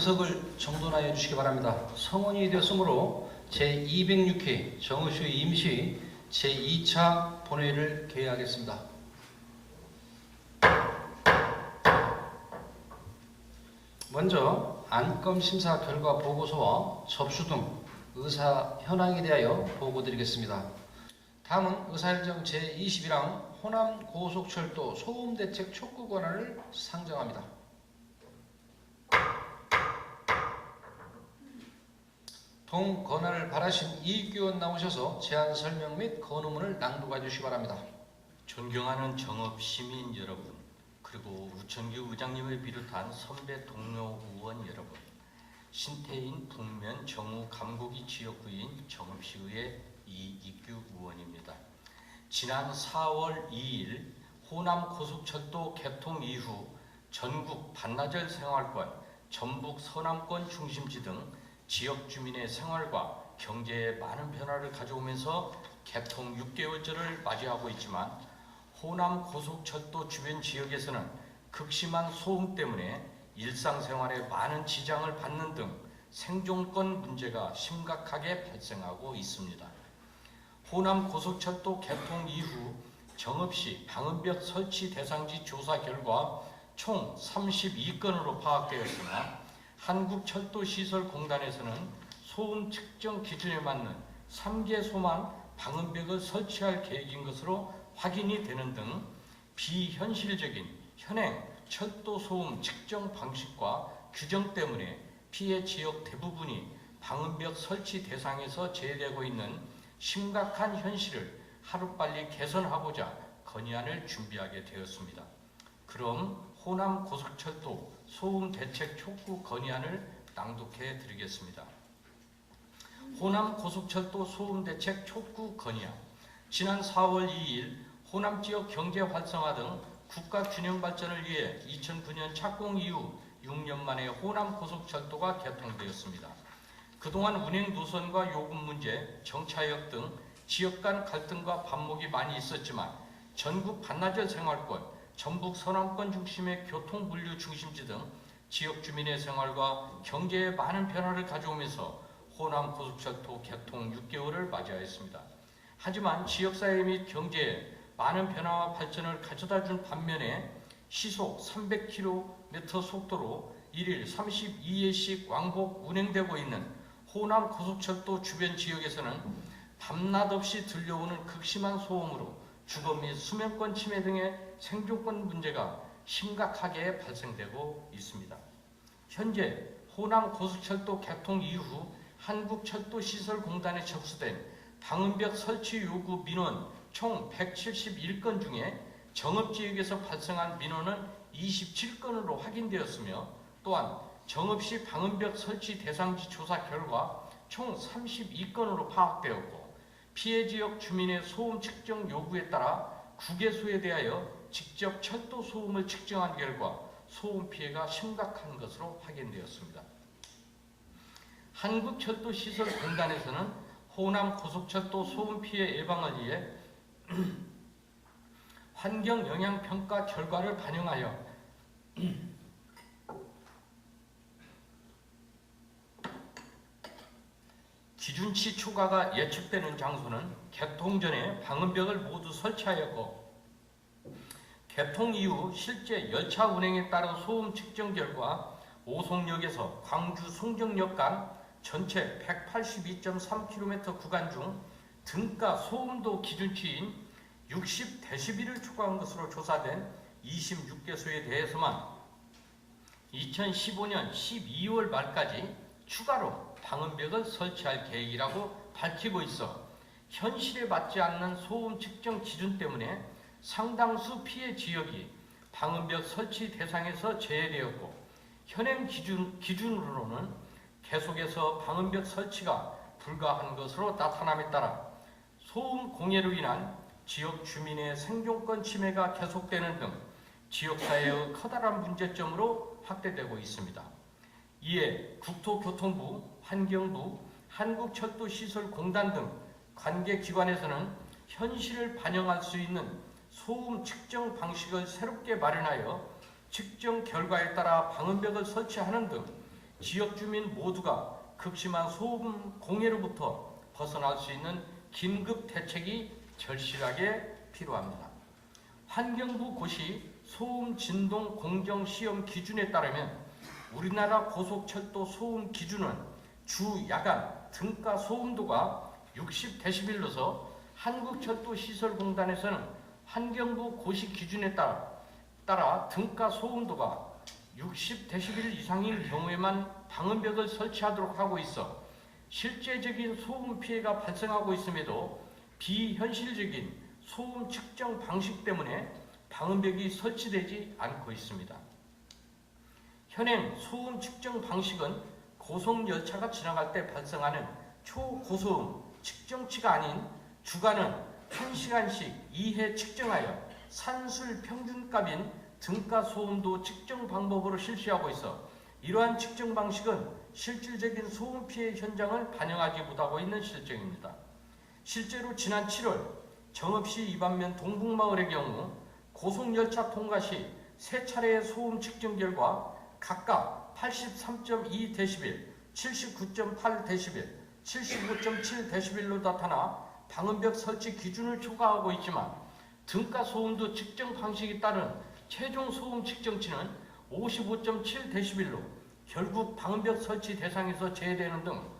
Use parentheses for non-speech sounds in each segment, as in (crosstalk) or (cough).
의석을 정돈하여 주시기 바랍니다. 성원이 되었으므로 제206회 정의슈 임시 제2차 본회의를 개회하겠습니다. 먼저 안건 심사 결과 보고서와 접수 등 의사 현황에 대하여 보고드리겠습니다. 다음은 의사일정 제21항 호남 고속철도 소음대책 촉구 권한을 상정합니다. 동 권한을 바라신 이익위원 나오셔서 제안 설명 및 건의문을 낭독해 주시기 바랍니다. 존경하는 정업 시민 여러분, 그리고 우천규 의장님을 비롯한 선배 동료 의원 여러분, 신태인 북면 정우 감곡이 지역구인 정읍시의회 이익규 의원입니다. 지난 4월 2일 호남 고속철도 개통 이후 전국 반나절 생활권, 전북 서남권 중심지 등 지역 주민의 생활과 경제에 많은 변화를 가져오면서 개통 6개월째를 맞이하고 있지만 호남 고속철도 주변 지역에서는 극심한 소음 때문에 일상생활에 많은 지장을 받는 등 생존권 문제가 심각하게 발생하고 있습니다. 호남 고속철도 개통 이후 정읍시 방음벽 설치 대상지 조사 결과 총 32건으로 파악되었으나 한국철도시설공단에서는 소음 측정 기준에 맞는 3개소만 방음벽을 설치할 계획인 것으로 확인이 되는 등 비현실적인 현행 철도 소음 측정 방식과 규정 때문에 피해 지역 대부분이 방음벽 설치 대상에서 제외되고 있는 심각한 현실을 하루빨리 개선하고자 건의안을 준비하게 되었습니다. 그럼 호남 고속철도 소음 대책 촉구 건의안을 낭독해 드리겠습니다. 호남 고속철도 소음 대책 촉구 건의안 지난 4월 2일 호남 지역 경제 활성화 등 국가 균형 발전을 위해 2009년 착공 이후 6년 만에 호남 고속철도가 개통되었습니다. 그동안 운행 노선과 요금 문제, 정차역 등 지역 간 갈등과 반목이 많이 있었지만 전국 반나절 생활권, 전북 서남권 중심의 교통 물류 중심지 등 지역 주민의 생활과 경제에 많은 변화를 가져오면서 호남 고속철도 개통 6개월을 맞이하였습니다. 하지만 지역사회 및 경제에 많은 변화와 발전을 가져다 준 반면에 시속 300km 속도로 1일 32회씩 왕복 운행되고 있는 호남 고속철도 주변 지역에서는 밤낮 없이 들려오는 극심한 소음으로 주거 및 수면권 침해 등의 생존권 문제가 심각하게 발생되고 있습니다. 현재 호남 고속철도 개통 이후 한국철도시설공단에 접수된 방음벽 설치 요구 민원 총 171건 중에 정읍지역에서 발생한 민원은 27건으로 확인되었으며 또한 정읍시 방음벽 설치 대상지 조사 결과 총 32건으로 파악되었고 피해 지역 주민의 소음 측정 요구에 따라 국외소에 대하여 직접 철도 소음을 측정한 결과 소음 피해가 심각한 것으로 확인되었습니다. 한국철도시설공단에서는 호남 고속철도 소음 피해 예방을 위해 (clears throat) 환경 영향 평가 결과를 반영하여 (clears throat) 기준치 초과가 예측되는 장소는 개통 전에 방음벽을 모두 설치하였고 개통 이후 실제 열차 운행에 따른 소음 측정 결과 오송역에서 광주 송정역 간 전체 182.3km 구간 중 등가 소음도 기준치인 60dB를 초과한 것으로 조사된 26개소에 대해서만 2015년 12월 말까지 추가로 방음벽을 설치할 계획이라고 밝히고 있어 현실에 맞지 않는 소음 측정 기준 때문에 상당수 피해 지역이 방음벽 설치 대상에서 제외되었고 현행 기준, 기준으로는 계속해서 방음벽 설치가 불가한 것으로 나타남에 따라 소음 공해로 인한 지역 주민의 생존권 침해가 계속되는 등 지역사회의 커다란 문제점으로 확대되고 있습니다. 이에 국토교통부, 환경부, 한국철도시설공단 등 관계기관에서는 현실을 반영할 수 있는 소음 측정 방식을 새롭게 마련하여 측정 결과에 따라 방음벽을 설치하는 등 지역 주민 모두가 극심한 소음 공해로부터 벗어날 수 있는 긴급 대책이 절실하게 필요합니다. 환경부 고시 소음 진동 공정 시험 기준에 따르면 우리나라 고속철도 소음 기준은 주 야간 등가 소음도가 60데시벨로서 한국철도시설공단에서는 환경부 고시 기준에 따라, 따라 등가 소음도가 60데시벨 이상인 경우에만 방음벽을 설치하도록 하고 있어 실제적인 소음 피해가 발생하고 있음에도 비현실적인 소음 측정 방식 때문에 방음벽이 설치되지 않고 있습니다. 현행 소음 측정 방식은 고속 열차가 지나갈 때 발생하는 초고소음 측정치가 아닌 주간은 1시간씩 2회 측정하여 산술 평균값인 등가 소음도 측정 방법으로 실시하고 있어 이러한 측정 방식은 실질적인 소음 피해 현장을 반영하지 못하고 있는 실정입니다. 실제로 지난 7월 정읍시 이반면 동북마을의 경우 고속열차 통과 시 세 차례의 소음 측정 결과 각각 83.2데시벨, 79.8데시벨, 75.7데시벨로 나타나 방음벽 설치 기준을 초과하고 있지만 등가 소음도 측정 방식에 따른 최종 소음 측정치는 55.7데시벨로 결국 방음벽 설치 대상에서 제외되는 등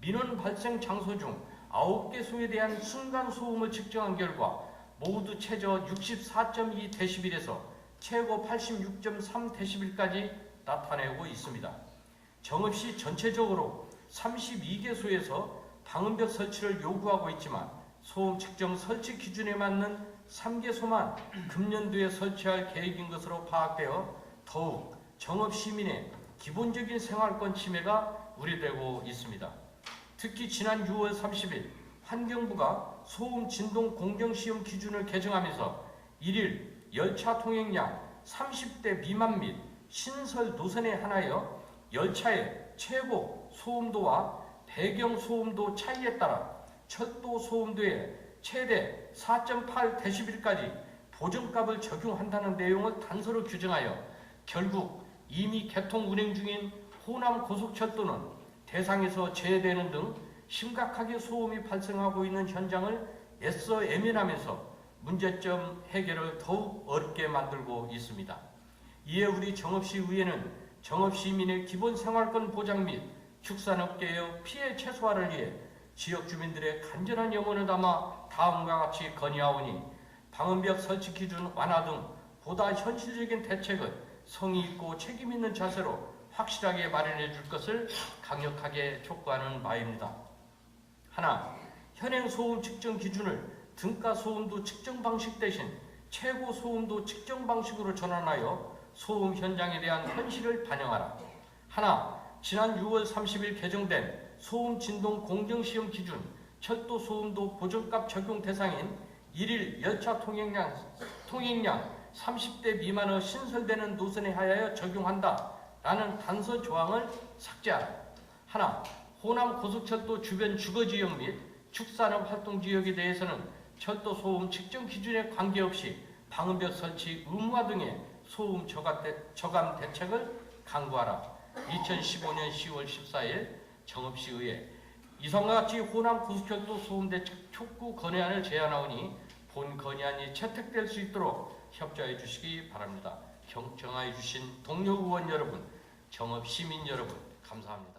민원 발생 장소 중 9개 소에 대한 순간 소음을 측정한 결과 모두 최저 64.2데시벨에서 최고 86.3데시벨까지 나타내고 있습니다. 정읍시 전체적으로 32개소에서 방음벽 설치를 요구하고 있지만 소음 측정 설치 기준에 맞는 3개소만 금년도에 설치할 계획인 것으로 파악되어 더욱 정읍 시민의 기본적인 생활권 침해가 우려되고 있습니다. 특히 지난 6월 30일 환경부가 소음 진동 공정 시험 기준을 개정하면서 1일 열차 통행량 30대 미만 및 신설 노선에 한하여 열차의 최고 소음도와 배경 소음도 차이에 따라 철도 소음도의 최대 4.8데시벨까지 보정값을 적용한다는 내용을 단서로 규정하여 결국 이미 개통 운행 중인 호남 고속철도는 대상에서 제외되는 등 심각하게 소음이 발생하고 있는 현장을 애써 애면하면서 문제점 해결을 더욱 어렵게 만들고 있습니다. 이에 우리 정읍시 의회는 정읍시민의 기본 생활권 보장 및 축산업계의 피해 최소화를 위해 지역 주민들의 간절한 염원을 담아 다음과 같이 건의하오니 방음벽 설치 기준 완화 등 보다 현실적인 대책을 성의 있고 책임 있는 자세로 확실하게 마련해 줄 것을 강력하게 촉구하는 바입니다. 하나, 현행 소음 측정 기준을 등가 소음도 측정 방식 대신 최고 소음도 측정 방식으로 전환하여 소음 현장에 대한 현실을 반영하라. 하나, 지난 6월 30일 개정된 소음 진동 공정 시험 기준 철도 소음도 보정값 적용 대상인 일일 열차 통행량 통행량 30대 미만의 신설되는 노선에 하여 적용한다. 라는 단서 조항을 삭제하라. 하나, 호남 고속철도 주변 주거지역 및 축산업 활동 지역에 대해서는 철도 소음 측정 기준에 관계없이 방음벽 설치 의무화 등의 소음 저감, 대책을 강구하라. 2015년 10월 14일 정읍시의회 이상과 같이 호남 고속철도 소음 대책 촉구 건의안을 제안하오니 본 건의안이 채택될 수 있도록 협조해 주시기 바랍니다. 경청해 주신 동료 의원 여러분, 정읍 시민 여러분 감사합니다.